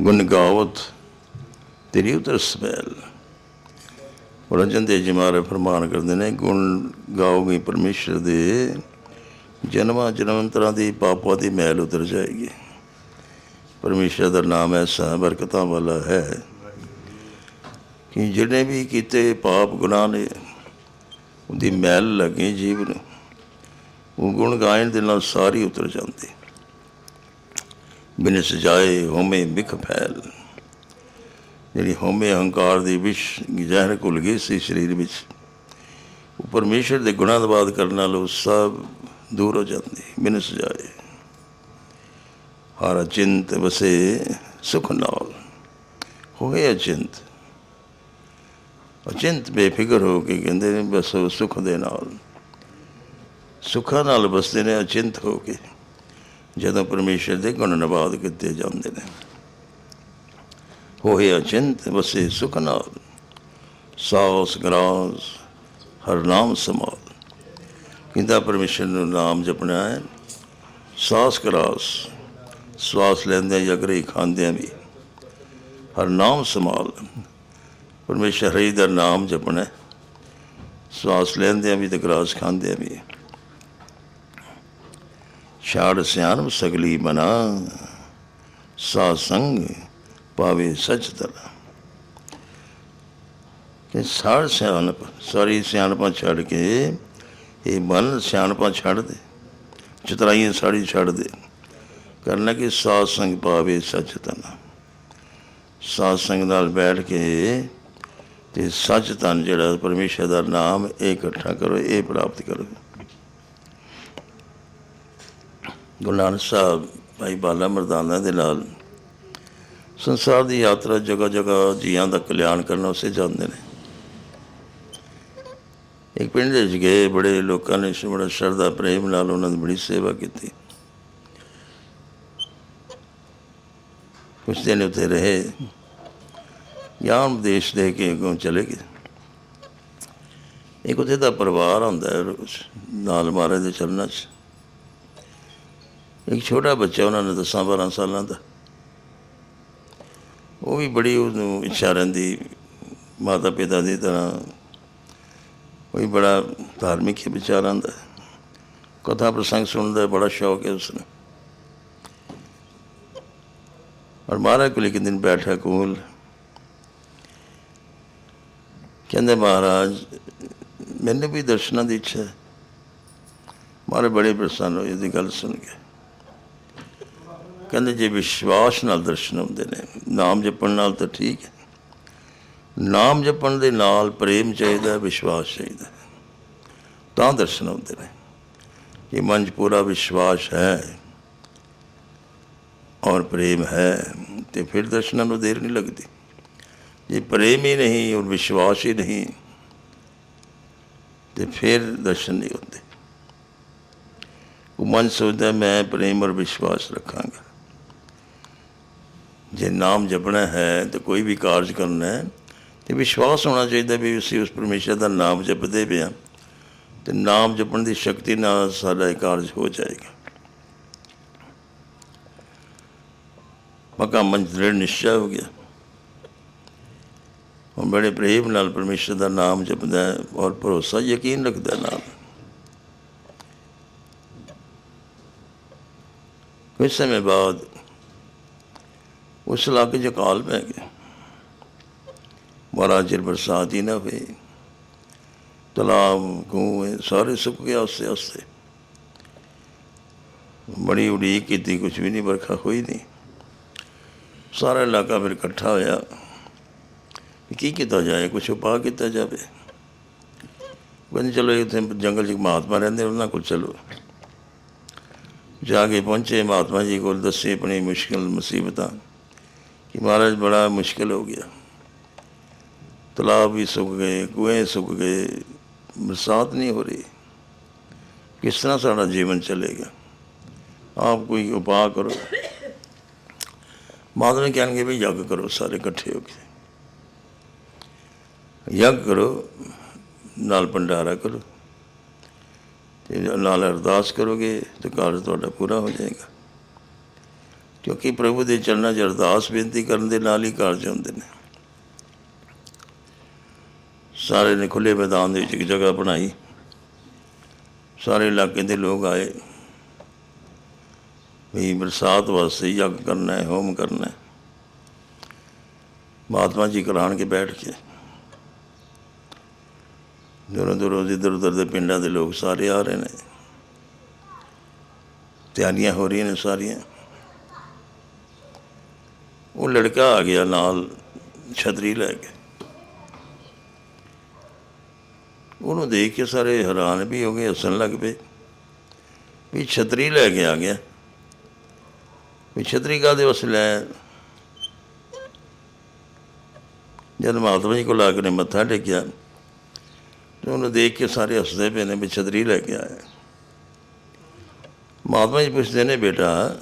ਗੁਣ ਗਾਵਤ ਤੇਰੀ ਉਤਰ ਸਮੈਲ। ਰਜਨ ਦੇ ਜੀ ਮਹਾਰਾਜ ਫਰਮਾਨ ਕਰਦੇ ਨੇ, ਗੁਣ ਗਾਓਗੇ ਪਰਮੇਸ਼ਰ ਦੇ, ਜਨਮਾਂ ਜਨਮੰਤਰਾਂ ਦੀ ਪਾਪਾਂ ਦੀ ਮੈਲ ਉਤਰ ਜਾਏਗੀ। ਪਰਮੇਸ਼ਰ ਦਾ ਨਾਮ ਐਸਾ ਬਰਕਤਾਂ ਵਾਲਾ ਹੈ ਕਿ ਜਿਹੜੇ ਵੀ ਕੀਤੇ ਪਾਪ ਗੁਨਾਹ ਨੇ, ਉਹਦੀ ਮੈਲ ਲੱਗੇ ਜੀਵ ਨੂੰ। ਉਹ ਗੁਣ ਗਾਇਨ ਦੇ ਨਾਲ ਸਾਰੀ ਉਤਰ ਜਾਂਦੀ। ਬਿਨ ਸਜਾਏ ਹੋਮੇ ਮਿਖ ਫੈਲ। ਜਿਹੜੀ ਹੋਮੇ ਅਹੰਕਾਰ ਦੀ ਵਿਸ਼ ਜ਼ਹਿਰ ਘੁਲ ਗਈ ਸੀ ਸਰੀਰ ਵਿੱਚ, ਉਹ ਪਰਮੇਸ਼ਰ ਦੇ ਗੁਣਾਂ ਦਾ ਬਾਦ ਕਰਨ ਨਾਲ ਉਹ ਸਭ ਦੂਰ ਹੋ ਜਾਂਦੀ, ਬਿਨ ਸਜਾਏ। ਹਰ ਅਚਿੰਤ ਵਸੇ ਸੁਖ ਨਾਲ। ਹੋਏ ਅਚਿੰਤ। ਅਚਿੰਤ ਬੇਫਿਕਰ ਹੋ ਕੇ ਕਹਿੰਦੇ ਨੇ, ਬਸ ਉਹ ਸੁਖ ਦੇ ਨਾਲ। ਸੁੱਖਾਂ ਨਾਲ ਬਸਦੇ ਨੇ, ਅਚਿੰਤ ਹੋ ਕੇ। ਜਦੋਂ ਪਰਮੇਸ਼ਰ ਦੇ ਗੁਣ ਨਿਵਾਦ ਕੀਤੇ ਜਾਂਦੇ ਨੇ। ਹੋਏ ਅਚਿੰਤ ਵਸੇ ਸੁਖ ਨਾਲ। ਸਾਸ ਗਰਾਸ ਹਰ ਨਾਮ ਸਮਾਲ ਕਿੰਦਾ ਪਰਮੇਸ਼ਰ ਨੂੰ ਨਾਮ ਜਪਣਾ ਹੈ ਸਾਸ ਗਰਾਸ, ਸਵਾਸ ਲੈਂਦੇ ਜਾਂ ਗਰੇ ਖਾਂਦੇ ਵੀ। ਹਰ ਨਾਮ ਸਮਾਲ ਪਰਮੇਸ਼ਰ ਹਰੀ ਦਾ ਨਾਮ ਜਪਣਾ ਸਵਾਸ ਲੈਂਦੇ ਵੀ ਤੇ ਗਰਾਸ ਖਾਂਦੇ ਵੀ। ਛਾੜ ਸਿਆਣਪ ਸਗਲੀ ਬਨਾ ਸਾ ਸੰਗ ਪਾਵੇ ਸਚ ਤਲਾ ਕਿ ਸਾਰ ਸਿਆਣਪ, ਸਾਰੀ ਸਿਆਣਪਾਂ ਛੱਡ ਕੇ, ਇਹ ਮਨ ਸਿਆਣਪਾਂ ਛੱਡ ਦੇ ਚਤਰਾਈਆਂ ਸਾੜੀ ਛੱਡ ਦੇ। ਕਰਨਾ ਕਿ ਸਾਧ ਸੰਗ ਪਾਵੇ ਸਚ ਤਨਾ। ਸਾਧ ਸੰਗ ਨਾਲ ਬੈਠ ਕੇ ਤੇ ਸੱਚ ਤਨ ਜਿਹੜਾ ਪਰਮੇਸ਼ਰ ਦਾ ਨਾਮ ਇਹ ਇਕੱਠਾ ਕਰੋ, ਇਹ ਪ੍ਰਾਪਤ ਕਰੋ। ਗੁਰੂ ਨਾਨਕ ਸਾਹਿਬ, ਭਾਈ ਬਾਲਾ ਮਰਦਾਨਾ ਦੇ ਨਾਲ ਸੰਸਾਰ ਦੀ ਯਾਤਰਾ ਜਗ੍ਹਾ ਜਗ੍ਹਾ ਜੀਆਂ ਦਾ ਕਲਿਆਣ ਕਰਨ ਉਸੇ ਜਾਂਦੇ ਨੇ। ਇੱਕ ਪਿੰਡ ਵਿੱਚ ਗਏ, ਬੜੇ ਲੋਕਾਂ ਨੇ ਬੜਾ ਸ਼ਰਧਾ, ਪ੍ਰੇਮ ਨਾਲ ਉਹਨਾਂ ਦੀ ਬੜੀ ਸੇਵਾ ਕੀਤੀ। ਕੁਛ ਦਿਨ ਉੱਥੇ ਰਹੇ। ਗਿਆਨ ਦੇਸ਼ ਦੇ ਕੇ ਅੱਗੋਂ ਚਲੇ ਗਏ। ਇੱਕ ਉਹਦੇ ਦਾ ਪਰਿਵਾਰ ਹੁੰਦਾ ਨਾਲ ਮਹਾਰਾਜ ਦੇ ਚਰਨਾਂ 'ਚ। ਇੱਕ ਛੋਟਾ ਬੱਚਾ ਉਹਨਾਂ ਨੇ ਦਸਾਂ 12 ਸਾਲਾਂ ਦਾ। ਉਹ ਵੀ ਬੜੀ ਉਹਨੂੰ ਇੱਛਾ ਰਹਿੰਦੀ ਮਾਤਾ ਪਿਤਾ ਦੀ ਤਰ੍ਹਾਂ। ਉਹ ਵੀ ਬੜਾ ਧਾਰਮਿਕ ਵਿਚਾਰਾਂ ਦਾ ਕਥਾ ਪ੍ਰਸੰਗ ਸੁਣਨ ਦਾ ਬੜਾ ਸ਼ੌਕ ਹੈ ਉਸਨੂੰ। ਔਰ ਮਹਾਰਾਜ ਕੋਲ ਇੱਕ ਦਿਨ ਬੈਠਾ ਕੋਲ। ਕਹਿੰਦੇ, ਮਹਾਰਾਜ, ਮੈਨੂੰ ਵੀ ਦਰਸ਼ਨਾਂ ਦੀ ਇੱਛਾ ਹੈ। ਮਹਾਰਾਜ ਬੜੇ ਪ੍ਰਸੰਨ ਹੋਏ ਇਹਦੀ ਗੱਲ ਸੁਣ ਕੇ। ਕਹਿੰਦੇ ਜੇ ਵਿਸ਼ਵਾਸ ਨਾਲ ਦਰਸ਼ਨ ਹੁੰਦੇ ਨੇ, ਨਾਮ ਜਪਣ ਨਾਲ ਤਾਂ ਠੀਕ ਹੈ। ਨਾਮ ਜਪਣ ਦੇ ਨਾਲ ਪ੍ਰੇਮ ਚਾਹੀਦਾ, ਵਿਸ਼ਵਾਸ ਚਾਹੀਦਾ। ਤਾਂ ਦਰਸ਼ਨ ਹੁੰਦੇ ਨੇ। ਜੇ ਮਨ 'ਚ ਪੂਰਾ ਵਿਸ਼ਵਾਸ ਹੈ ਔਰ ਪ੍ਰੇਮ ਹੈ, ਤੇ ਫਿਰ ਦਰਸ਼ਨਾਂ ਨੂੰ ਦੇਰ ਨਹੀਂ ਲੱਗਦੀ। ਜੇ ਪ੍ਰੇਮ ਹੀ ਨਹੀਂ ਔਰ ਵਿਸ਼ਵਾਸ ਹੀ ਨਹੀਂ, ਤੇ ਫਿਰ ਦਰਸ਼ਨ ਨਹੀਂ ਹੁੰਦੇ। ਉਹ ਮਨ ਸੋਚਦਾ ਮੈਂ ਪ੍ਰੇਮ ਔਰ ਵਿਸ਼ਵਾਸ ਰੱਖਾਂਗਾ। ਜੇ ਨਾਮ ਜਪਣਾ ਹੈ ਤੇ ਕੋਈ ਵੀ ਕਾਰਜ ਕਰਨਾ ਹੈ, ਤੇ ਵਿਸ਼ਵਾਸ ਹੋਣਾ ਚਾਹੀਦਾ ਵੀ ਅਸੀਂ ਉਸ ਪਰਮੇਸ਼ਰ ਦਾ ਨਾਮ ਜਪਦੇ ਪਏ ਹਾਂ, ਤੇ ਨਾਮ ਜਪਣ ਦੀ ਸ਼ਕਤੀ ਨਾਲ ਸਾਡਾ ਇਹ ਕਾਰਜ ਹੋ ਜਾਏਗਾ। ਮਕਾ ਮਨ ਦ੍ਰਿੜ ਨਿਸ਼ਚੈ ਹੋ ਗਿਆ। ਉਹ ਬੜੇ ਪ੍ਰੇਮ ਨਾਲ ਪਰਮੇਸ਼ਰ ਦਾ ਨਾਮ ਜਪਦਾ ਹੈ ਔਰ ਭਰੋਸਾ ਯਕੀਨ ਰੱਖਦਾ ਨਾਮ ਨਾਲ। ਕੁਝ ਸਮੇਂ ਬਾਅਦ ਉਸ ਇਲਾਕੇ 'ਚ ਕਾਲ ਪੈ ਗਿਆ। ਮਹਾਰਾਜ ਚਿਰ ਬਰਸਾਤ ਹੀ ਨਾ ਹੋਈ ਤਲਾਬ ਕੂਏ ਸਾਰੇ ਸੁੱਕ ਗਿਆ ਉਸੇ ਉਸੇ ਬੜੀ ਉਡੀਕ ਕੀਤੀ ਕੁਝ ਵੀ ਨਹੀਂ, ਵਰਖਾ ਹੋਈ ਨਹੀਂ। ਸਾਰਾ ਇਲਾਕਾ ਫਿਰ ਇਕੱਠਾ ਹੋਇਆ। ਕੀ ਕੀਤਾ ਜਾਏ, ਕੁਛ ਉਪਾਅ ਕੀਤਾ ਜਾਵੇ। ਬੰਦ ਚਲੋ ਇੱਥੇ ਜੰਗਲ 'ਚ ਮਹਾਤਮਾ ਰਹਿੰਦੇ, ਉਹਨਾਂ ਕੋਲ ਚਲੋ। ਜਾ ਕੇ ਪਹੁੰਚੇ, ਮਹਾਤਮਾ ਜੀ ਕੋਲ ਦੱਸੇ ਆਪਣੀ ਮੁਸ਼ਕਲ ਮੁਸੀਬਤਾਂ। ਕਿ ਮਹਾਰਾਜ ਬੜਾ ਮੁਸ਼ਕਲ ਹੋ ਗਿਆ ਤਲਾਬ ਵੀ ਸੁੱਕ ਗਏ ਕੁएं ਸੁੱਕ ਗਏ ਬਰਸਾਤ ਨਹੀਂ ਹੋ ਰਹੀ ਕਿਸ ਤਰ੍ਹਾਂ ਸਾਡਾ ਜੀਵਨ ਚੱਲੇਗਾ ਆਪ ਕੋਈ ਉਪਾਅ ਕਰੋ ਮਾਤਾ ਨੇ ਕਹਿਣਗੇ ਵੀ ਯੱਗ ਕਰੋ ਸਾਰੇ ਇਕੱਠੇ ਹੋ ਕੇ ਯੱਗ ਕਰੋ ਨਾਲ ਭੰਡਾਰਾ ਕਰੋ ਤੇ ਨਾਲ ਅਰਦਾਸ ਕਰੋਗੇ ਤੇ ਕਾਰਜ ਤੁਹਾਡਾ ਪੂਰਾ ਹੋ ਜਾਏਗਾ ਕਿਉਂਕਿ ਪ੍ਰਭੂ ਦੇ ਚਰਨਾਂ 'ਚ ਅਰਦਾਸ ਬੇਨਤੀ ਕਰਨ ਦੇ ਨਾਲ ਹੀ ਕਾਰਜ ਹੁੰਦੇ ਨੇ। ਸਾਰੇ ਨੇ ਖੁੱਲੇ ਮੈਦਾਨ ਦੇ ਵਿੱਚ ਇੱਕ ਜਗ੍ਹਾ ਬਣਾਈ। ਸਾਰੇ ਇਲਾਕੇ ਦੇ ਲੋਕ ਆਏ। ਵੀ ਬਰਸਾਤ ਵਾਸਤੇ ਯੱਗ ਕਰਨਾ ਹੈ, ਹੋਮ ਕਰਨਾ ਹੈ। ਮਹਾਤਮਾ ਜੀ ਕਰਾਣ ਕੇ ਬੈਠ ਕੇ। ਦੂਰੋਂ ਦੂਰੋਂ ਇੱਧਰ ਉੱਧਰ ਦੇ ਪਿੰਡਾਂ ਦੇ ਲੋਕ ਸਾਰੇ ਆ ਰਹੇ ਨੇ। ਤਿਆਰੀਆਂ ਹੋ ਰਹੀਆਂ ਨੇ ਸਾਰੀਆਂ। ਉਹ ਲੜਕਾ ਆ ਗਿਆ ਨਾਲ, ਛਤਰੀ ਲੈ ਕੇ। ਉਹਨੂੰ ਦੇਖ ਕੇ ਸਾਰੇ ਹੈਰਾਨ ਵੀ ਹੋ ਗਏ, ਹੱਸਣ ਲੱਗ ਪਏ ਵੀ ਛਤਰੀ ਲੈ ਕੇ ਆ ਗਿਆ। ਵੀ ਛਤਰੀ ਕਾਹਦੇ ਉਸ ਲੈ ਜਦ ਮਹਾਤਮਾ ਜੀ ਕੋਲ ਆ ਕੇ ਨੇ ਮੱਥਾ ਟੇਕਿਆ ਤੇ ਉਹਨੂੰ ਦੇਖ ਕੇ ਸਾਰੇ ਹੱਸਦੇ ਪਏ ਨੇ ਵੀ ਛਤਰੀ ਲੈ ਕੇ ਆਇਆ। ਮਹਾਤਮਾ ਜੀ ਪੁੱਛਦੇ ਨੇ, ਬੇਟਾ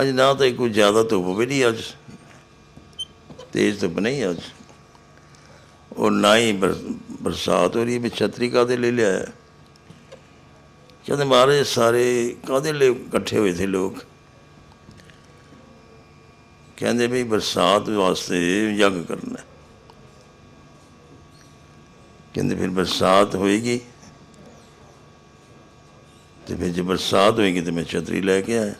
ਅੱਜ ਨਾ ਤਾਂ ਕੋਈ ਜ਼ਿਆਦਾ ਧੁੱਪ ਵੀ ਨਹੀਂ ਅੱਜ। ਤੇਜ਼ ਧੁੱਪ ਨਹੀਂ ਅੱਜ। ਔਰ ਨਾ ਹੀ ਬਰਸਾਤ ਹੋ ਰਹੀ ਮੈਂ ਛਤਰੀ ਕਾਦੇ ਲੈ ਲਿਆ ਕਹਿੰਦੇ ਮਾਰੇ ਸਾਰੇ ਕਾਦੇ ਲਈ ਇਕੱਠੇ ਹੋਏ ਸੀ ਲੋਕ? ਕਹਿੰਦੇ ਵੀ ਬਰਸਾਤ ਵਾਸਤੇ ਯੱਗ ਕਰਨਾ ਕਹਿੰਦੇ ਫਿਰ ਬਰਸਾਤ ਹੋਏਗੀ। ਤੇ ਫਿਰ ਜੇ ਬਰਸਾਤ ਹੋਏਗੀ ਤੇ ਮੈਂ ਛਤਰੀ ਲੈ ਕੇ ਆਇਆ।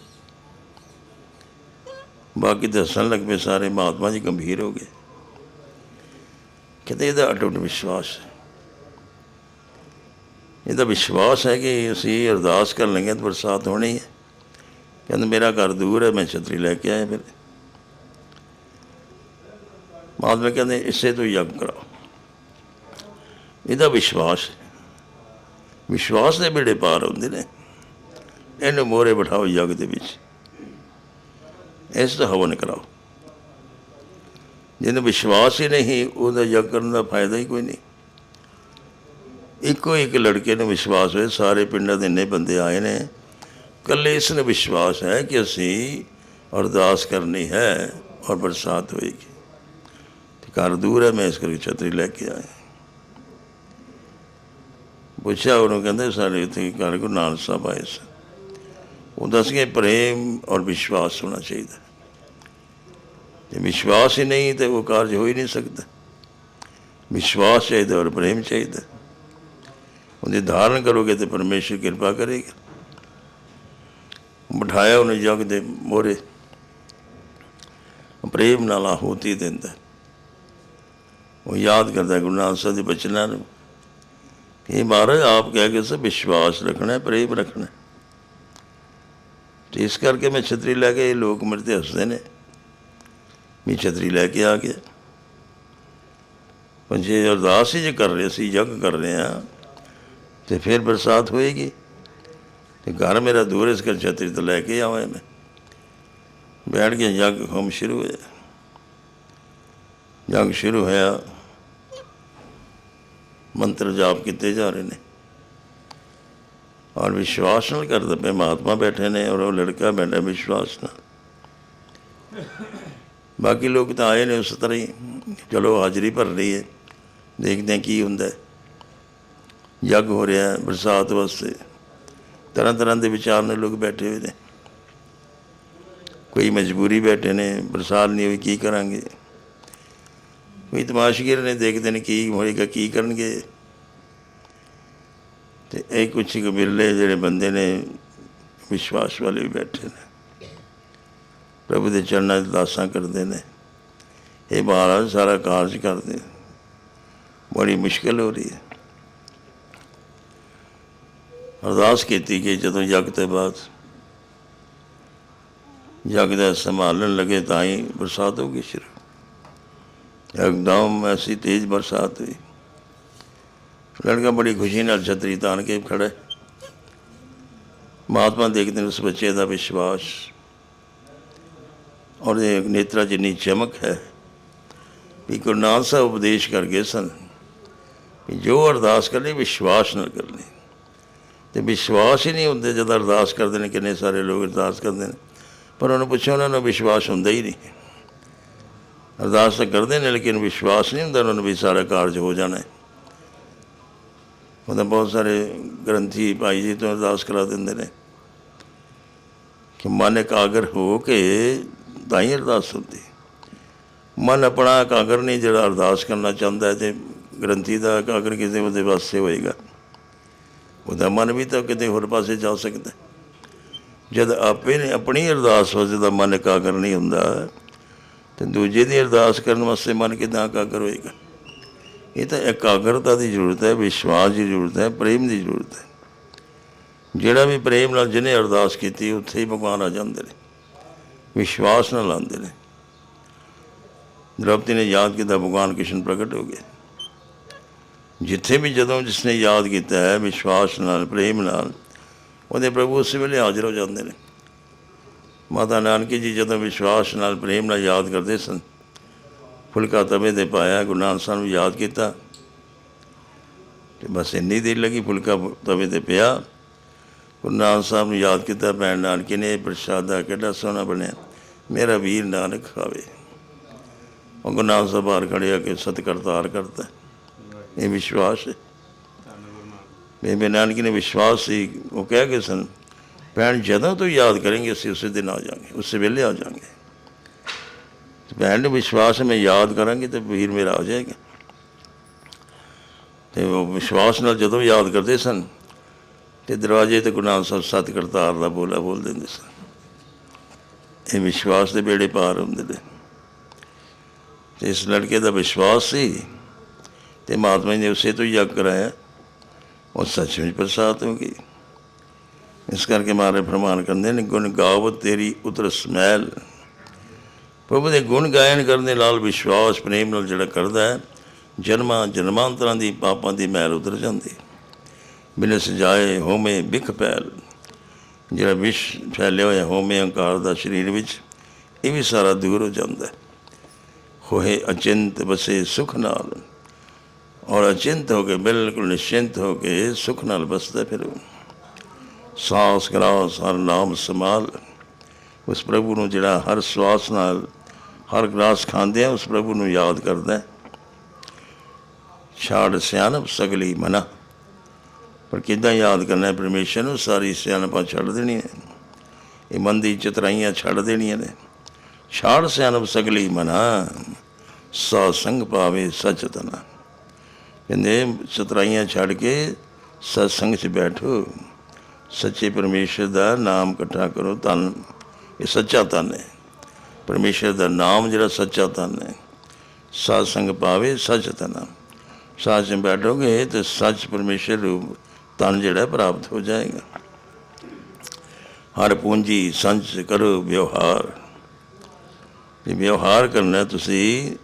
ਬਾਕੀ ਦੱਸਣ ਲੱਗ ਪਏ ਸਾਰੇ ਮਹਾਤਮਾ ਜੀ ਗੰਭੀਰ ਹੋ ਗਏ। ਕਿਤੇ ਇਹਦਾ ਅਟੁੱਟ ਵਿਸ਼ਵਾਸ ਹੈ। ਇਹਦਾ ਵਿਸ਼ਵਾਸ ਹੈ ਕਿ ਅਸੀਂ ਅਰਦਾਸ ਕਰ ਲਾਂਗੇ ਤਾਂ ਬਰਸਾਤ ਹੋਣੀ ਹੈ। ਕਹਿੰਦੇ ਮੇਰਾ ਘਰ ਦੂਰ ਹੈ, ਮੈਂ ਛਤਰੀ ਲੈ ਕੇ ਆਇਆ ਫਿਰ। ਮਹਾਤਮਾ ਕਹਿੰਦੇ ਇਸੇ ਤੋਂ ਯੱਗ ਕਰਾਓ। ਇਹਦਾ ਵਿਸ਼ਵਾਸ ਵਿਸ਼ਵਾਸ ਦੇ ਬੇੜੇ ਪਾਰ ਹੁੰਦੇ ਨੇ। ਇਹਨੂੰ ਮੋਰੇ ਬਿਠਾਓ ਯੱਗ ਦੇ ਵਿੱਚ। ਇਸ ਦਾ ਹਵਨ ਕਰਾਓ। ਜਿਹਨੂੰ ਵਿਸ਼ਵਾਸ ਹੀ ਨਹੀਂ, ਉਹਦਾ ਯੱਗ ਕਰਨ ਦਾ ਫਾਇਦਾ ਹੀ ਕੋਈ ਨਹੀਂ। ਇੱਕੋ ਇੱਕ ਲੜਕੇ ਨੂੰ ਵਿਸ਼ਵਾਸ ਹੋਇਆ ਸਾਰੇ ਪਿੰਡਾਂ ਦੇ ਇੰਨੇ ਬੰਦੇ ਆਏ ਨੇ। ਕੱਲੇ ਇਸ ਨੂੰ ਵਿਸ਼ਵਾਸ ਹੈ ਕਿ ਅਸੀਂ ਅਰਦਾਸ ਕਰਨੀ ਹੈ ਔਰ ਬਰਸਾਤ ਹੋਏਗੀ। ਤੇ ਘਰ ਦੂਰ ਹੈ, ਮੈਂ ਇਸ ਕਰਕੇ ਛਤਰੀ ਲੈ ਕੇ ਆਇਆ। ਪੁੱਛਿਆ ਉਹਨੂੰ, ਕਹਿੰਦੇ ਸਾਡੇ ਇੱਥੇ ਘਰ ਗੁਰੂ ਨਾਨਕ ਸਾਹਿਬ ਆਏ ਸਨ। ਉਹ ਦੱਸ ਗਏ ਪ੍ਰੇਮ ਔਰ ਵਿਸ਼ਵਾਸ ਹੋਣਾ ਚਾਹੀਦਾ। ਜੇ ਵਿਸ਼ਵਾਸ ਹੀ ਨਹੀਂ ਤੇ ਉਹ ਕਾਰਜ ਹੋ ਹੀ ਨਹੀਂ ਸਕਦਾ। ਵਿਸ਼ਵਾਸ ਚਾਹੀਦਾ ਔਰ ਪ੍ਰੇਮ ਚਾਹੀਦਾ। ਉਹਦੇ ਧਾਰਨ ਕਰੋਗੇ ਤੇ ਪਰਮੇਸ਼ਰ ਕਿਰਪਾ ਕਰੇਗਾ। ਬਿਠਾਇਆ ਉਹਨੇ ਜਗ ਦੇ ਮੋਰੇ ਪ੍ਰੇਮ ਨਾਲ ਆਹੂਤੀ ਦਿੰਦਾ। ਉਹ ਯਾਦ ਕਰਦਾ ਗੁਰੂ ਨਾਨਕ ਸਾਹਿਬ ਦੇ ਬਚਨਾਂ ਨੂੰ। ਕਿ ਮਹਾਰਾਜ, ਆਪ ਕਹਿ ਕੇ ਸਭ ਵਿਸ਼ਵਾਸ ਰੱਖਣਾ ਪ੍ਰੇਮ ਰੱਖਣਾ ਤੇ ਇਸ ਕਰਕੇ ਮੈਂ ਛਤਰੀ ਲੈ ਕੇ ਇਹ ਲੋਕ ਮੇਰੇ ਤੇ ਹੱਸਦੇ ਨੇ। ਵੀ ਛਤਰੀ ਲੈ ਕੇ ਆ ਗਿਆ ਪਰ ਜੇ ਅਰਦਾਸ ਹੀ ਜੇ ਕਰ ਰਹੇ ਸੀ, ਯੱਗ ਕਰ ਰਹੇ ਆ, ਤੇ ਫਿਰ ਬਰਸਾਤ ਹੋਏਗੀ। ਤੇ ਘਰ ਮੇਰਾ ਦੂਰ ਇਸ ਕਰ ਛਤਰੀ ਤੋਂ ਲੈ ਕੇ ਆਵਾਂ ਮੈਂ। ਬੈਠ ਕੇ ਯੱਗ ਹੋਮ ਸ਼ੁਰੂ ਹੋਇਆ। ਯੱਗ ਸ਼ੁਰੂ ਹੋਇਆ। ਮੰਤਰ ਜਾਪ ਕੀਤੇ ਜਾ ਰਹੇ ਨੇ। ਔਰ ਵਿਸ਼ਵਾਸ ਨਾਲ ਕਰਦੇ ਪਏ ਮਹਾਤਮਾ ਬੈਠੇ ਨੇ ਔਰ ਉਹ ਲੜਕਾ ਬੈਠਾ ਵਿਸ਼ਵਾਸ ਨਾਲ। ਬਾਕੀ ਲੋਕ ਤਾਂ ਆਏ ਨੇ ਉਸ ਤਰ੍ਹਾਂ ਹੀ। ਚਲੋ ਹਾਜ਼ਰੀ ਭਰ ਰਹੀ ਹੈ। ਦੇਖਦੇ ਹਾਂ ਕੀ ਹੁੰਦਾ ਹੈ। ਯੱਗ ਹੋ ਰਿਹਾ ਬਰਸਾਤ ਵਾਸਤੇ। ਤਰ੍ਹਾਂ ਤਰ੍ਹਾਂ ਦੇ ਵਿਚਾਰ ਨੇ ਲੋਕ ਬੈਠੇ ਹੋਏ ਨੇ। ਕੋਈ ਮਜਬੂਰੀ ਬੈਠੇ ਨੇ, ਬਰਸਾਤ ਨਹੀਂ ਹੋਈ ਕੀ ਕਰਾਂਗੇ? ਕੋਈ ਤਮਾਸ਼ਗੀਰ ਨੇ ਦੇਖਦੇ ਨੇ ਕੀ ਹੋਏਗਾ, ਕੀ ਕਰਨਗੇ? ਤੇ ਇਹ ਕੁਛ ਕੁ ਬਿਰਲੇ ਜਿਹੜੇ ਬੰਦੇ ਨੇ, ਵਿਸ਼ਵਾਸ ਵਾਲੇ ਵੀ ਬੈਠੇ ਨੇ। ਪ੍ਰਭੂ ਦੇ ਚਰਨਾਂ 'ਚ ਦਾਸਾਂ ਕਰਦੇ ਨੇ। ਇਹ ਮਹਾਰਾਜ ਸਾਰਾ ਕਾਰਜ ਕਰਦੇ ਬੜੀ ਮੁਸ਼ਕਲ ਹੋ ਰਹੀ ਹੈ। ਅਰਦਾਸ ਕੀਤੀ ਕਿ ਜਦੋਂ ਯੱਗ ਤੋਂ ਬਾਅਦ ਯੱਗ ਦਾ ਸੰਭਾਲਣ ਲੱਗੇ ਤਾਂ ਹੀ ਬਰਸਾਤ ਹੋ ਗਈ ਸ਼ੁਰੂ। ਇੱਕਦਮ ਐਸੀ ਤੇਜ਼ ਬਰਸਾਤ ਹੋਈ। ਲੜਕਾ ਬੜੀ ਖੁਸ਼ੀ ਨਾਲ ਛਤਰੀ ਤਾਣ ਕੇ ਖੜਾ ਮਹਾਤਮਾ ਦੇਖਦੇ ਨੇ ਉਸ ਬੱਚੇ ਦਾ ਵਿਸ਼ਵਾਸ। ਔਰ ਇਹ ਨੇਤਰਾ ਜਿੰਨੀ ਚਮਕ ਹੈ ਵੀ ਗੁਰੂ ਨਾਨਕ ਸਾਹਿਬ ਉਪਦੇਸ਼ ਕਰ ਗਏ ਸਨ ਕਿ ਜੋ ਅਰਦਾਸ ਕਰਨੀ, ਵਿਸ਼ਵਾਸ ਨਾਲ ਕਰਨੀ। ਤੇ ਵਿਸ਼ਵਾਸ ਹੀ ਨਹੀਂ ਹੁੰਦੇ ਜਦ ਅਰਦਾਸ ਕਰਦੇ ਨੇ, ਕਿੰਨੇ ਸਾਰੇ ਲੋਕ ਅਰਦਾਸ ਕਰਦੇ ਨੇ। ਪਰ ਉਹਨੂੰ ਪੁੱਛਿਆ ਉਹਨਾਂ ਨੂੰ ਵਿਸ਼ਵਾਸ ਹੁੰਦਾ ਹੀ ਨਹੀਂ। ਅਰਦਾਸ ਤਾਂ ਕਰਦੇ ਨੇ, ਲੇਕਿਨ ਵਿਸ਼ਵਾਸ ਨਹੀਂ ਹੁੰਦਾ ਉਹਨਾਂ ਨੂੰ ਵੀ ਸਾਰਾ ਕਾਰਜ ਹੋ ਜਾਣਾ ਹੈ। ਉਹ ਤਾਂ ਬਹੁਤ ਸਾਰੇ ਗ੍ਰੰਥੀ ਭਾਈ ਜੀ ਤੋਂ ਅਰਦਾਸ ਕਰਾ ਦਿੰਦੇ ਨੇ ਕਿ ਮਨ ਇਕਾਗਰ ਹੋ ਕੇ ਤਾਂ ਹੀ ਅਰਦਾਸ ਹੁੰਦੀ। ਮਨ ਆਪਣਾ ਇਕਾਗਰ ਨਹੀਂ ਜਿਹੜਾ ਅਰਦਾਸ ਕਰਨਾ ਚਾਹੁੰਦਾ ਹੈ ਤੇ ਗ੍ਰੰਥੀ ਦਾ ਇਕਾਗਰ ਕਿਸੇ ਉਹਦੇ ਵਾਸਤੇ ਹੋਏਗਾ। ਉਹਦਾ ਮਨ ਵੀ ਤਾਂ ਕਿਤੇ ਹੋਰ ਪਾਸੇ ਜਾ ਸਕਦਾ। ਜਦ ਆਪੇ ਨੇ ਆਪਣੀ ਅਰਦਾਸ ਵਾਸਤੇ ਜਿਹਦਾ ਮਨ ਇਕਾਗਰ ਨਹੀਂ ਹੁੰਦਾ, ਤੇ ਦੂਜੇ ਦੀ ਅਰਦਾਸ ਕਰਨ ਵਾਸਤੇ ਮਨ ਕਿਦਾਂ ਇਕਾਗਰ ਹੋਏਗਾ? ਇਹ ਤਾਂ ਇਕਾਗਰਤਾ ਦੀ ਜ਼ਰੂਰਤ ਹੈ, ਵਿਸ਼ਵਾਸ ਦੀ ਜ਼ਰੂਰਤ ਹੈ, ਪ੍ਰੇਮ ਦੀ ਜ਼ਰੂਰਤ ਹੈ। ਜਿਹੜਾ ਵੀ ਪ੍ਰੇਮ ਨਾਲ ਜਿਹਨੇ ਅਰਦਾਸ ਕੀਤੀ, ਉੱਥੇ ਹੀ ਭਗਵਾਨ ਆ ਜਾਂਦੇ ਨੇ। ਵਿਸ਼ਵਾਸ ਨਾਲ ਆਉਂਦੇ ਨੇ। ਦ੍ਰੋਪਦੀ ਨੇ ਯਾਦ ਕੀਤਾ, ਭਗਵਾਨ ਕ੍ਰਿਸ਼ਨ ਪ੍ਰਗਟ ਹੋ ਗਏ। ਜਿੱਥੇ ਵੀ ਜਦੋਂ ਜਿਸਨੇ ਯਾਦ ਕੀਤਾ ਹੈ, ਵਿਸ਼ਵਾਸ ਨਾਲ, ਪ੍ਰੇਮ ਨਾਲ, ਉਹਦੇ ਪ੍ਰਭੂ ਉਸ ਵੇਲੇ ਹਾਜ਼ਰ ਹੋ ਜਾਂਦੇ ਨੇ। ਮਾਤਾ ਨਾਨਕੀ ਜੀ ਜਦੋਂ ਵਿਸ਼ਵਾਸ ਨਾਲ, ਪ੍ਰੇਮ ਨਾਲ ਯਾਦ ਕਰਦੇ ਸਨ ਫੁਲਕਾ ਤਵੇ ਤੇ ਪਾਇਆ, ਗੁਰੂ ਨਾਨਕ ਸਾਹਿਬ ਨੂੰ ਯਾਦ ਕੀਤਾ। ਤੇ ਬਸ ਇੰਨੀ ਦੇਰ ਲੱਗੀ ਫੁਲਕਾ ਤਵੇ ਤੇ ਪਿਆ। ਗੁਰੂ ਨਾਨਕ ਸਾਹਿਬ ਨੂੰ ਯਾਦ ਕੀਤਾ, ਭੈਣ ਨਾਨਕੀ ਨੇ ਇਹ ਪ੍ਰਸ਼ਾਦਾ ਕਿੱਡਾ ਸੋਹਣਾ ਬਣਿਆ। ਮੇਰਾ ਵੀਰ ਨਾਨਕ ਖਾਵੇ। ਉਹ ਗੁਰੂ ਨਾਨਕ ਸਾਹਿਬ ਬਾਹਰ ਖੜੇ ਆ ਕੇ ਸਤਿਕਰਤਾਰ ਕਰਤਾ ਇਹ ਵਿਸ਼ਵਾਸ ਹੈ। ਬੇਬੇ ਨਾਨਕੀ ਨੇ ਵਿਸ਼ਵਾਸ ਸੀ, ਉਹ ਕਹਿ ਗਏ ਸਨ, ਭੈਣ ਜਦੋਂ ਤੋਂ ਯਾਦ ਕरेंगे ਅਸੀਂ ਉਸੇ ਦਿਨ ਆ ਜਾਾਂਗੇ ਉਸੇ ਵੇਲੇ ਆ ਜਾਾਂਗੇ ਭੈਣ ਨੂੰ ਵਿਸ਼ਵਾਸ ਮੈਂ ਯਾਦ ਕਰਾਂਗੀ ਤੇ ਵੀਰ ਮੇਰਾ ਆ ਜਾਏਗਾ। ਤੇ ਉਹ ਵਿਸ਼ਵਾਸ ਨਾਲ ਜਦੋਂ ਯਾਦ ਕਰਦੇ ਸਨ, ਤੇ ਦਰਵਾਜ਼ੇ ਤੇ ਗੁਰੂ ਨਾਨਕ ਸਾਹਿਬ ਸਤਿ ਕਰਤਾਰ ਦਾ ਬੋਲਾ ਬੋਲ ਦਿੰਦੇ ਸਨ। ਇਹ ਵਿਸ਼ਵਾਸ ਦੇ ਬੇੜੇ ਪਾਰ ਹੁੰਦੇ ਨੇ। ਤੇ ਇਸ ਲੜਕੇ ਦਾ ਵਿਸ਼ਵਾਸ ਸੀ, ਤੇ ਮਹਾਤਮਾ ਜੀ ਨੇ ਉਸੇ ਤੋਂ ਹੀ ਯੱਗ ਕਰਾਇਆ। ਉਹ ਸੱਚਮੁੱਚ ਪ੍ਰਸਾਦ ਹੋ ਗਈ। ਇਸ ਕਰਕੇ ਮਾਰੇ ਫਰਮਾਨ ਕਰਦੇ ਨੇ, ਗੁਣ ਗਾਵਤ ਤੇਰੀ ਉਤਰ ਸਮੈਲ। ਪ੍ਰਭੂ ਦੇ ਗੁਣ ਗਾਇਨ ਕਰਨ ਦੇ ਨਾਲ ਵਿਸ਼ਵਾਸ, ਪ੍ਰੇਮ ਨਾਲ ਜਿਹੜਾ ਕਰਦਾ ਹੈ, ਜਨਮਾਂ ਜਨਮਾਂਤਰਾਂ ਦੀ ਪਾਪਾਂ ਦੀ ਮਹਿਲ ਉਤਰ ਜਾਂਦੀ। ਬਿਨ ਸਜਾਏ ਹੋਮੇ ਬਿਖ ਪੈਲ। ਜਿਹੜਾ ਵਿਸ਼ ਫੈਲਿਆ ਹੋਇਆ ਹੋਮੇ ਹੰਕਾਰ ਦਾ ਸਰੀਰ ਵਿੱਚ, ਇਹ ਵੀ ਸਾਰਾ ਦੂਰ ਹੋ ਜਾਂਦਾ ਹੈ। ਹੋਏ ਅਚਿੰਤ ਬਸੇ ਸੁਖ ਨਾਲ। ਔਰ ਅਚਿੰਤ ਹੋ ਕੇ ਬਿਲਕੁਲ ਨਿਸ਼ਚਿੰਤ ਹੋ ਕੇ ਸੁਖ ਨਾਲ ਬਸਦਾ ਫਿਰ ਉਹ। ਸਾਸ ਗਲਾਸ ਹਰ ਨਾਮ ਸਮਾਲ ਉਸ ਪ੍ਰਭੂ ਨੂੰ ਜਿਹੜਾ ਹਰ ਸਵਾਸ ਨਾਲ ਹਰ ਗਲਾਸ ਖਾਂਦੇ ਆ, ਉਸ ਪ੍ਰਭੂ ਨੂੰ ਯਾਦ ਕਰਦਾ ਛਾੜ ਸਿਆਣਪ ਸਗਲੀ ਮਨਾ। ਪਰ ਕਿੱਦਾਂ ਯਾਦ ਕਰਨਾ ਹੈ ਪਰਮੇਸ਼ਰ ਨੂੰ? ਸਾਰੀ ਸਿਆਣਪਾਂ ਛੱਡ ਦੇਣੀ ਹੈ ਇਹ ਮਨ ਦੀ ਚਤਰਾਈਆਂ ਛੱਡ ਦੇਣੀਆਂ ਨੇ। ਛਾੜ ਸਿਆਣਪ ਸਗਲੀ ਮਨਾ। ਸਾ ਸੰਗ ਪਾਵੇ ਸਚ ਤਨਾ ਕਹਿੰਦੇ ਚਤਰਾਈਆਂ ਛੱਡ ਕੇ ਸਤਸੰਗ 'ਚ ਬੈਠੋ। ਸੱਚੇ ਪਰਮੇਸ਼ਰ ਦਾ ਨਾਮ ਇਕੱਠਾ ਕਰੋ। ਤਨ ਇਹ ਸੱਚਾ ਤਨ ਹੈ। ਪਰਮੇਸ਼ਰ ਦਾ ਨਾਮ ਜਿਹੜਾ ਸੱਚਾ ਤਨ ਹੈ ਸਤ ਸੰਗ ਪਾਵੇ ਸੱਚ ਤਨ ਸਾਧ 'ਚ ਬੈਠੋਗੇ ਤੇ ਸੱਚ ਪਰਮੇਸ਼ਰ ਰੂਪ ਤਨ ਜਿਹੜਾ ਪ੍ਰਾਪਤ ਹੋ ਜਾਏਗਾ। ਹਰ ਪੂੰਜੀ ਸੰਚ ਕਰੋ ਵਿਵਹਾਰ। ਇਹ ਵਿਵਹਾਰ ਕਰਨਾ ਤੁਸੀਂ,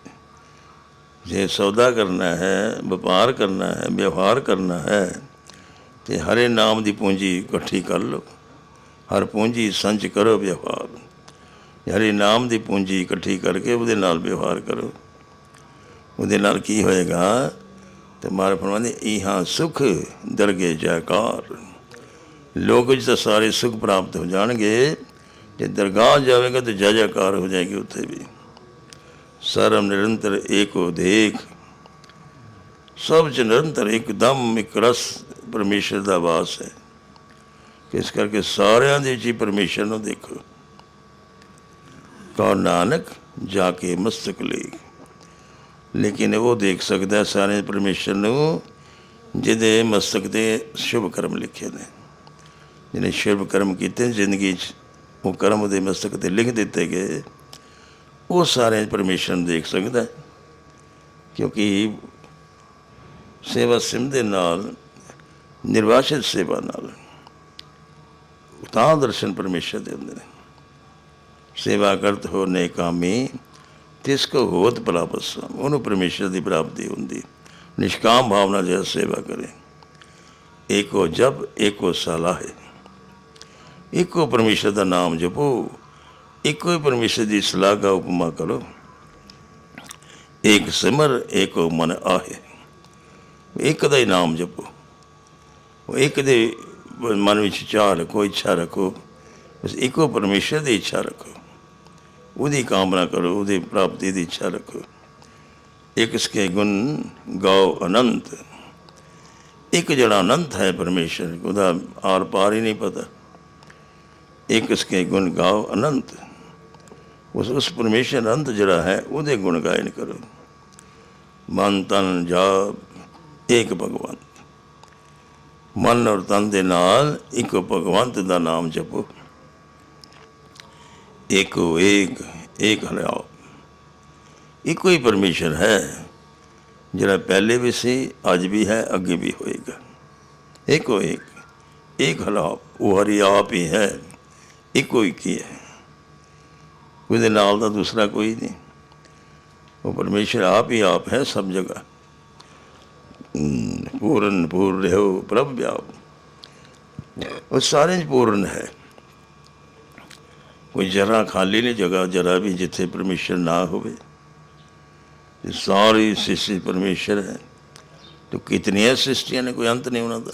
ਜੇ ਸੌਦਾ ਕਰਨਾ ਹੈ, ਵਪਾਰ ਕਰਨਾ ਹੈ, ਵਿਵਹਾਰ ਕਰਨਾ ਹੈ, ਤੇ ਹਰੇ ਨਾਮ ਦੀ ਪੂੰਜੀ ਇਕੱਠੀ ਕਰ ਲਓ। ਹਰ ਪੂੰਜੀ ਸੰਚ ਕਰੋ ਵਿਵਹਾਰ। ਹਰੀ ਨਾਮ ਦੀ ਪੂੰਜੀ ਇਕੱਠੀ ਕਰਕੇ ਉਹਦੇ ਨਾਲ ਵਿਵਹਾਰ ਕਰੋ। ਉਹਦੇ ਨਾਲ ਕੀ ਹੋਏਗਾ? ਤੇ ਮਾਰੇ ਫਰਮਾਉਂਦੇ, ਇਹਾਂ ਸੁਖ ਦਰਗੇ ਜੈਕਾਰ। ਲੋਕ ਵਿੱਚ ਤਾਂ ਸਾਰੇ ਸੁਖ ਪ੍ਰਾਪਤ ਹੋ ਜਾਣਗੇ। ਜੇ ਦਰਗਾਹ ਜਾਵੇਗਾ ਤੇ ਜੈ ਜੈਕਾਰ ਹੋ ਜਾਏਗੀ ਉੱਥੇ ਵੀ। ਸਰਮ ਨਿਰੰਤਰ ਏਕੋ ਦੇਖ। ਸਭ ਚ ਨਿਰੰਤਰ ਇੱਕਦਮ ਇੱਕ ਰਸ ਪਰਮੇਸ਼ਰ ਦਾ ਵਾਸ ਹੈ। ਇਸ ਕਰਕੇ ਸਾਰਿਆਂ ਦੇ ਜੀ ਪਰਮੇਸ਼ਰ ਨੂੰ ਦੇਖੋ। ਕੋ ਨਾਨਕ ਜਾ ਕੇ ਮਸਤਕ ਲਈ ਲੇਕਿਨ ਉਹ ਦੇਖ ਸਕਦਾ ਹੈ ਸਾਰੇ ਪਰਮੇਸ਼ਰ ਨੂੰ ਜਿਹਦੇ ਮਸਤਕ ਦੇ ਸ਼ੁਭ ਕਰਮ ਲਿਖੇ ਨੇ। ਜਿਹਨੇ ਸ਼ੁਭ ਕਰਮ ਕੀਤੇ, ਜ਼ਿੰਦਗੀ 'ਚ ਉਹ ਕਰਮ ਉਹਦੇ ਮਸਤਕ ਤੇ ਲਿਖ ਦਿੱਤੇ ਗਏ। ਉਹ ਸਾਰੇ ਪਰਮੇਸ਼ਰ ਨੂੰ ਦੇਖ ਸਕਦਾ ਕਿਉਂਕਿ ਸੇਵਾ ਸਿਮ ਦੇ ਨਾਲ ਨਿਰਵਾਸ਼ਿਤ ਸੇਵਾ ਨਾਲ, ਤਾਂ ਦਰਸ਼ਨ ਪਰਮੇਸ਼ਰ ਦੇ ਹੁੰਦੇ ਨੇ। ਸੇਵਾ ਕਰਤ ਹੋ ਨੇਕਾਮੀ ਤਿਸ ਕੋ ਹੋਤ ਪ੍ਰਾਪਤ ਉਹਨੂੰ ਪਰਮੇਸ਼ਰ ਦੀ ਪ੍ਰਾਪਤੀ ਹੁੰਦੀ। ਨਿਸ਼ਕਾਮ ਭਾਵਨਾ ਨਾਲ ਸੇਵਾ ਕਰੇ। ਏਕੋ ਜਪ, ਏਕੋ ਸਲਾਹ। ਹੈ ਪਰਮੇਸ਼ਰ ਦਾ ਨਾਮ ਜਪੋ। ਇੱਕੋ ਹੀ ਪਰਮੇਸ਼ਰ ਦੀ ਸਲਾਹ ਦਾ ਉਪਮਾ ਕਰੋ। ਇੱਕ ਸਿਮਰ, ਏਕੋ ਮਨ ਆਹੇ। ਇੱਕ ਦਾ ਹੀ ਨਾਮ ਜਪੋ। ਉਹ ਇੱਕ ਦੇ ਮਨ ਵਿੱਚ ਚਾਹ ਰੱਖੋ, ਇੱਛਾ ਰੱਖੋ। ਬਸ ਇੱਕੋ ਪਰਮੇਸ਼ਰ ਦੀ ਇੱਛਾ ਰੱਖੋ। ਉਹਦੀ ਕਾਮਨਾ ਕਰੋ, ਉਹਦੀ ਪ੍ਰਾਪਤੀ ਦੀ ਇੱਛਾ ਰੱਖੋ। ਇੱਕ ਸਕੇ ਗੁਣ ਗਾਓ ਅਨੰਤ। ਇੱਕ ਜਿਹੜਾ ਅਨੰਤ ਹੈ ਪਰਮੇਸ਼ਰ, ਉਹਦਾ ਆਰ ਪਾਰ ਹੀ ਨਹੀਂ ਪਤਾ। ਇੱਕ ਇਸਕੇ ਗੁਣ ਗਾਓ ਅਨੰਤ। ਉਸ ਉਸ ਪਰਮੇਸ਼ਰ ਅਨੰਤ ਜਿਹੜਾ ਹੈ, ਉਹਦੇ ਗੁਣ ਗਾਇਨ ਕਰੋ। ਮਨ ਤਨ ਜਾਪ, ਏਕ ਭਗਵੰਤ। ਮਨ ਔਰ ਤਨ ਦੇ ਨਾਲ ਇੱਕ ਭਗਵੰਤ ਦਾ ਨਾਮ ਜਪੋ। ਏਕੋ ਏਕ ਏਕ ਹਰਿਆਓ। ਇੱਕੋ ਹੀ ਪਰਮੇਸ਼ਰ ਹੈ ਜਿਹੜਾ ਪਹਿਲੇ ਵੀ ਸੀ ਅੱਜ ਵੀ ਹੈ ਅੱਗੇ ਵੀ ਹੋਏਗਾ। ਇੱਕੋ ਇੱਕ ਇੱਕ ਹਲਾਪ ਉਹ ਹਰੀ ਆਪ ਹੀ ਹੈ ਇੱਕੋ ਇੱਕ ਹੀ ਹੈ। ਉਹਦੇ ਨਾਲ ਦਾ ਦੂਸਰਾ ਕੋਈ ਨਹੀਂ। ਉਹ ਪਰਮੇਸ਼ਰ ਆਪ ਹੀ ਆਪ ਹੈ ਸਭ ਜਗ੍ਹਾ। ਹਮ, ਪੂਰਨ ਪੂਰ ਰਹੋ ਪ੍ਰਭ ਵਿਆਪ ਉਹ ਸਾਰੇ 'ਚ ਪੂਰਨ ਹੈ। ਕੋਈ ਜਰਾ ਖਾਲੀ ਨਹੀਂ, ਜਗ੍ਹਾ ਜਰਾ ਵੀ ਜਿੱਥੇ ਪਰਮੇਸ਼ਰ ਨਾ ਹੋਵੇ। ਤੇ ਸਾਰੀ ਸ੍ਰਿਸ਼ਟੀ ਪਰਮੇਸ਼ਰ ਹੈ। ਤੇ ਕਿਤਨੀਆਂ ਸ੍ਰਿਸ਼ਟੀਆਂ ਨੇ, ਕੋਈ ਅੰਤ ਨਹੀਂ ਉਹਨਾਂ ਦਾ।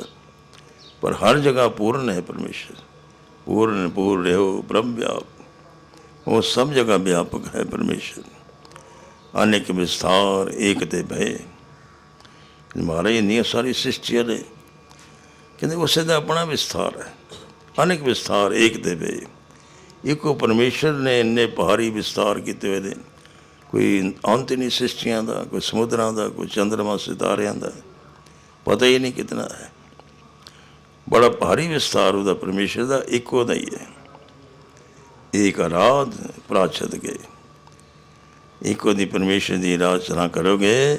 ਪਰ ਹਰ ਜਗ੍ਹਾ ਪੂਰਨ ਹੈ ਪਰਮੇਸ਼ਰ। ਪੂਰਨ, ਪੂਰ ਰਹੋ, ਬ੍ਰਹਮ ਵਿਆਪ। ਉਹ ਸਭ ਜਗ੍ਹਾ ਵਿਆਪਕ ਹੈ ਪਰਮੇਸ਼ਰ। ਅਨੇਕ ਵਿਸਥਾਰ, ਏਕ ਤੇ ਭਏ। ਮਹਾਰਾਜ, ਇੰਨੀਆਂ ਸਾਰੀ ਸ੍ਰਿਸ਼ਟੀਆਂ ਨੇ। ਕਹਿੰਦੇ ਉਸੇ ਦਾ ਆਪਣਾ ਵਿਸਥਾਰ ਹੈ। ਅਨੇਕ ਵਿਸਥਾਰ, ਏਕ ਤੇ ਭਏ। ਇੱਕੋ ਪਰਮੇਸ਼ਰ ਨੇ ਇੰਨੇ ਭਾਰੀ ਵਿਸਤਾਰ ਕੀਤੇ ਹੋਏ ਦੇ ਕੋਈ ਅੰਤ ਨਹੀਂ ਸ੍ਰਿਸ਼ਟੀਆਂ ਦਾ, ਕੋਈ ਸਮੁੰਦਰਾਂ ਦਾ, ਕੋਈ ਚੰਦਰਮਾ ਸਿਤਾਰਿਆਂ ਦਾ ਪਤਾ ਹੀ ਨਹੀਂ ਕਿਤਨਾ ਹੈ। ਬੜਾ ਭਾਰੀ ਵਿਸਤਾਰ ਉਹਦਾ ਪਰਮੇਸ਼ਰ ਦਾ, ਇੱਕੋ ਦਾ ਹੀ ਹੈ। ਏਕ ਆਰਾਧ ਪ੍ਰਾਚਤ ਗਏ ਇੱਕੋ ਦੀ ਪਰਮੇਸ਼ਰ ਦੀ ਆਰਾਧਨਾ ਕਰੋਗੇ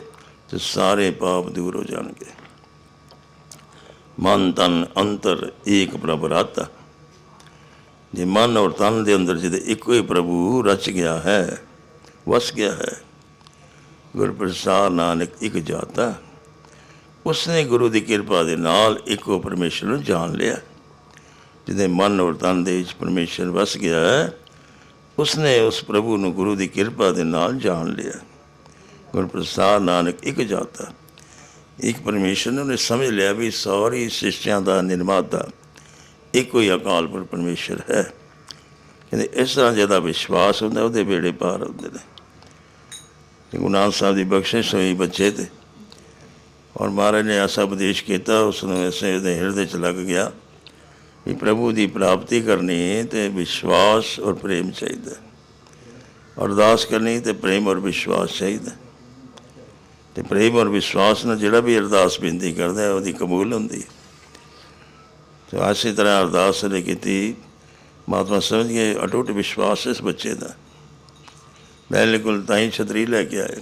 ਤੇ ਸਾਰੇ ਪਾਪ ਦੂਰ ਹੋ ਜਾਣਗੇ। ਮਨ ਤਨ ਅੰਤਰ ਏਕ ਪ੍ਰਭ ਰਾਤਾ। ਜੇ ਮਨ ਔਰ ਤਨ ਦੇ ਅੰਦਰ ਜਿਹਦੇ ਇੱਕੋ ਹੀ ਪ੍ਰਭੂ ਰਚ ਗਿਆ ਹੈ, ਵਸ ਗਿਆ ਹੈ ਗੁਰ ਪ੍ਰਸਾਦ ਨਾਨਕ ਇੱਕ ਜਾਤਾ, ਉਸਨੇ ਗੁਰੂ ਦੀ ਕਿਰਪਾ ਦੇ ਨਾਲ ਇੱਕੋ ਪਰਮੇਸ਼ਰ ਨੂੰ ਜਾਣ ਲਿਆ। ਜਿਹਦੇ ਮਨ ਔਰ ਤਨ ਦੇ ਵਿੱਚ ਪਰਮੇਸ਼ਰ ਵਸ ਗਿਆ ਹੈ, ਉਸਨੇ ਉਸ ਪ੍ਰਭੂ ਨੂੰ ਗੁਰੂ ਦੀ ਕਿਰਪਾ ਦੇ ਨਾਲ ਜਾਣ ਲਿਆ। ਗੁਰ ਪ੍ਰਸਾਦ ਨਾਨਕ ਇੱਕ ਜਾਤਾ। ਇੱਕ ਪਰਮੇਸ਼ਰ ਨੇ ਸਮਝ ਲਿਆ ਵੀ ਸਾਰੀ ਸ੍ਰਿਸ਼ਟੀਆਂ ਦਾ ਨਿਰਮਾਤਾ। ਇੱਕੋ ਹੀ ਅਕਾਲ ਪੁਰਖ ਪਰਮੇਸ਼ਰ ਹੈ। ਕਹਿੰਦੇ ਇਸ ਤਰ੍ਹਾਂ ਜਿਹਦਾ ਵਿਸ਼ਵਾਸ ਹੁੰਦਾ, ਉਹਦੇ ਬੇੜੇ ਪਾਰ ਹੁੰਦੇ ਨੇ। ਤੇ ਗੁਰੂ ਨਾਨਕ ਸਾਹਿਬ ਦੀ ਬਖਸ਼ਿਸ਼ ਹੋਈ ਬੱਚੇ ਤੇ। ਔਰ ਮਹਾਰਾਜ ਨੇ ਐਸਾ ਉਪਦੇਸ਼ ਕੀਤਾ ਉਸ ਨੂੰ ਐਸੇ ਉਹਦੇ ਹਿਰਦੇ ਚ ਲੱਗ ਗਿਆ ਵੀ ਪ੍ਰਭੂ ਦੀ ਪ੍ਰਾਪਤੀ ਕਰਨੀ ਹੈ ਤੇ ਵਿਸ਼ਵਾਸ ਔਰ ਪ੍ਰੇਮ ਚਾਹੀਦਾ। ਅਰਦਾਸ ਕਰਨੀ ਤੇ ਪ੍ਰੇਮ ਔਰ ਵਿਸ਼ਵਾਸ ਚਾਹੀਦਾ। ਤੇ ਪ੍ਰੇਮ ਔਰ ਵਿਸ਼ਵਾਸ ਨਾਲ ਜਿਹੜਾ ਵੀ ਅਰਦਾਸ ਬੇਨਤੀ ਕਰਦਾ ਹੈ ਉਹਦੀ ਕਬੂਲ ਹੁੰਦੀ ਹੈ। ਤੇ ਆਸੇ ਤਰ੍ਹਾਂ ਅਰਦਾਸ ਨੇ ਕੀਤੀ, ਮਹਾਤਮਾ ਸਮਝ ਗਏ, ਅਟੁੱਟ ਵਿਸ਼ਵਾਸ ਇਸ ਬੱਚੇ ਦਾ। ਮੈਂ ਕੋਲ ਤਾਂ ਹੀ ਛਤਰੀ ਲੈ ਕੇ ਆਏ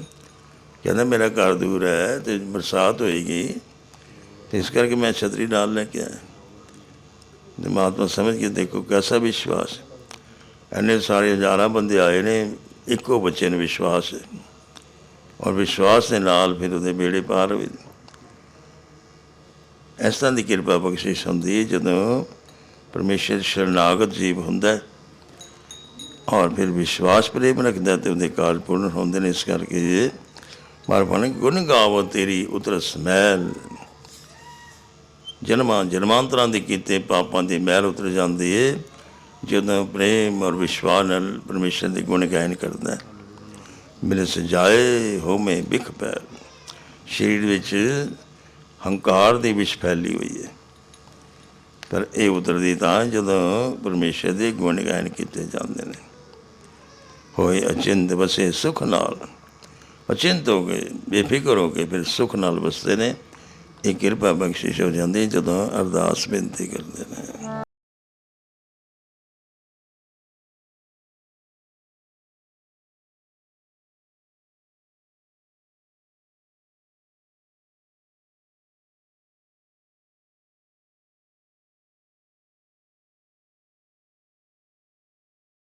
ਕਹਿੰਦਾ, ਮੇਰਾ ਘਰ ਦੂਰ ਹੈ ਤੇ ਬਰਸਾਤ ਹੋਏਗੀ, ਤੇ ਇਸ ਕਰਕੇ ਮੈਂ ਛਤਰੀ ਨਾਲ ਲੈ ਕੇ ਆਇਆ। ਤੇ ਮਹਾਤਮਾ ਸਮਝ ਕੇ ਦੇਖੋ ਕੈਸਾ ਵਿਸ਼ਵਾਸ ਐਨੇ ਸਾਰੇ ਹਜ਼ਾਰਾਂ ਬੰਦੇ ਆਏ ਨੇ, ਇੱਕੋ ਬੱਚੇ ਨੂੰ ਵਿਸ਼ਵਾਸ ਹੈ। ਔਰ ਵਿਸ਼ਵਾਸ ਦੇ ਨਾਲ ਫਿਰ ਉਹਦੇ ਬੇੜੇ ਪਾਰ ਹੋਏ ਇਸ ਤਰ੍ਹਾਂ ਦੀ ਕਿਰਪਾ ਬਖਸ਼ਿਸ਼ ਹੁੰਦੀ ਹੈ ਜਦੋਂ ਪਰਮੇਸ਼ਰ ਸ਼ਰਨਾਗਤ ਜੀਵ ਹੁੰਦਾ ਹੈ ਔਰ ਫਿਰ ਵਿਸ਼ਵਾਸ ਪ੍ਰੇਮ ਰੱਖਦਾ ਤੇ ਉਹਦੇ ਕਾਲ ਪੂਰਨ ਹੁੰਦੇ ਨੇ, ਇਸ ਕਰਕੇ ਮਾਰ ਬਣ ਗੁਣ ਗਾਵੋ ਤੇਰੀ ਉਤਰ ਸਮੈਲ। ਜਨਮਾਂ, ਜਨਮਾਂਤਰਾਂ ਦੇ ਕੀਤੇ ਪਾਪਾਂ ਦੀ ਮਹਿਲ ਉਤਰ ਜਾਂਦੀ ਹੈ ਜਦੋਂ ਪ੍ਰੇਮ ਔਰ ਵਿਸ਼ਵਾਸ ਨਾਲ ਪਰਮੇਸ਼ਰ ਦੇ ਗੁਣ ਗਾਇਨ ਕਰਦਾ ਹੈ। ਮੇਰੇ ਸਜਾਏ ਹੋ ਮੈਂ ਬਿਖ ਪੈ ਸਰੀਰ ਵਿੱਚ ਹੰਕਾਰ ਦੀ ਵਿਸ਼ ਫੈਲੀ ਹੋਈ ਹੈ। ਪਰ ਇਹ ਉਤਰਦੀ ਤਾਂ ਜਦੋਂ ਪਰਮੇਸ਼ਰ ਦੇ ਗੁਣ ਗਾਇਨ ਕੀਤੇ ਜਾਂਦੇ ਨੇ। ਹੋਏ ਅਚਿੰਤ ਵਸੇ ਸੁਖ ਨਾਲ। ਅਚਿੰਤ ਹੋ ਗਏ, ਬੇਫਿਕਰ ਹੋ ਕੇ ਫਿਰ ਸੁਖ ਨਾਲ ਵਸਦੇ ਨੇ। ਇਹ ਕਿਰਪਾ ਬਖਸ਼ਿਸ਼ ਹੋ ਜਾਂਦੀ ਹੈ ਜਦੋਂ ਅਰਦਾਸ ਬੇਨਤੀ ਕਰਦੇ ਨੇ।